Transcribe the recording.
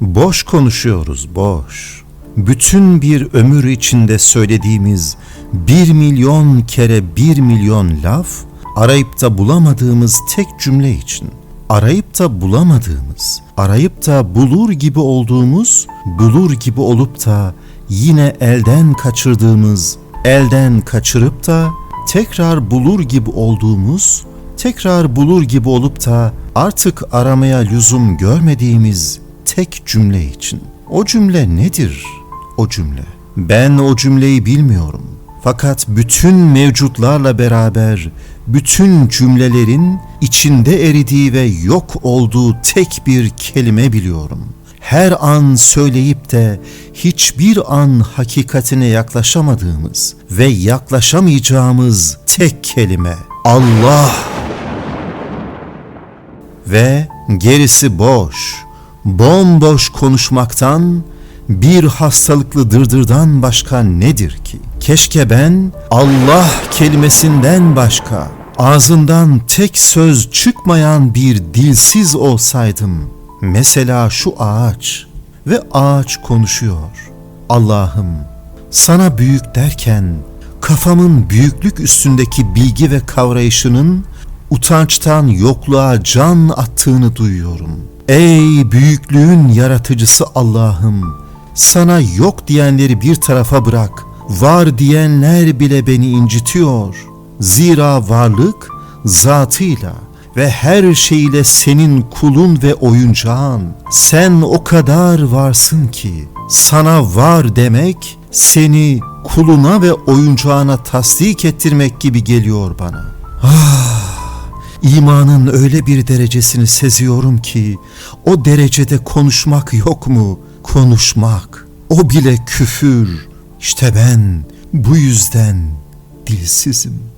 Boş konuşuyoruz, boş. Bütün bir ömür içinde söylediğimiz bir milyon kere bir milyon laf, arayıp da bulamadığımız tek cümle için. Arayıp da bulamadığımız, arayıp da bulur gibi olduğumuz, bulur gibi olup da yine elden kaçırdığımız, elden kaçırıp da tekrar bulur gibi olduğumuz, tekrar bulur gibi olup da artık aramaya lüzum görmediğimiz tek cümle için. O cümle nedir? O cümle. Ben o cümleyi bilmiyorum. Fakat bütün mevcutlarla beraber bütün cümlelerin içinde eridiği ve yok olduğu tek bir kelime biliyorum. Her an söyleyip de hiçbir an hakikatine yaklaşamadığımız ve yaklaşamayacağımız tek kelime Allah ve gerisi boş, bomboş konuşmaktan, bir hastalıklı dırdırdan başka nedir ki? Keşke ben Allah kelimesinden başka, ağzından tek söz çıkmayan bir dilsiz olsaydım. Mesela şu ağaç ve ağaç konuşuyor. Allah'ım sana büyük derken kafamın büyüklük üstündeki bilgi ve kavrayışının utançtan yokluğa can attığını duyuyorum. Ey büyüklüğün yaratıcısı Allah'ım, sana yok diyenleri bir tarafa bırak, var diyenler bile beni incitiyor. Zira varlık zatıyla ve her şeyle senin kulun ve oyuncağın. Sen o kadar varsın ki sana var demek seni kuluna ve oyuncağına tasdik ettirmek gibi geliyor bana. İmanın öyle bir derecesini seziyorum ki o derecede konuşmak yok mu? Konuşmak. O bile küfür. İşte ben bu yüzden dilsizim.''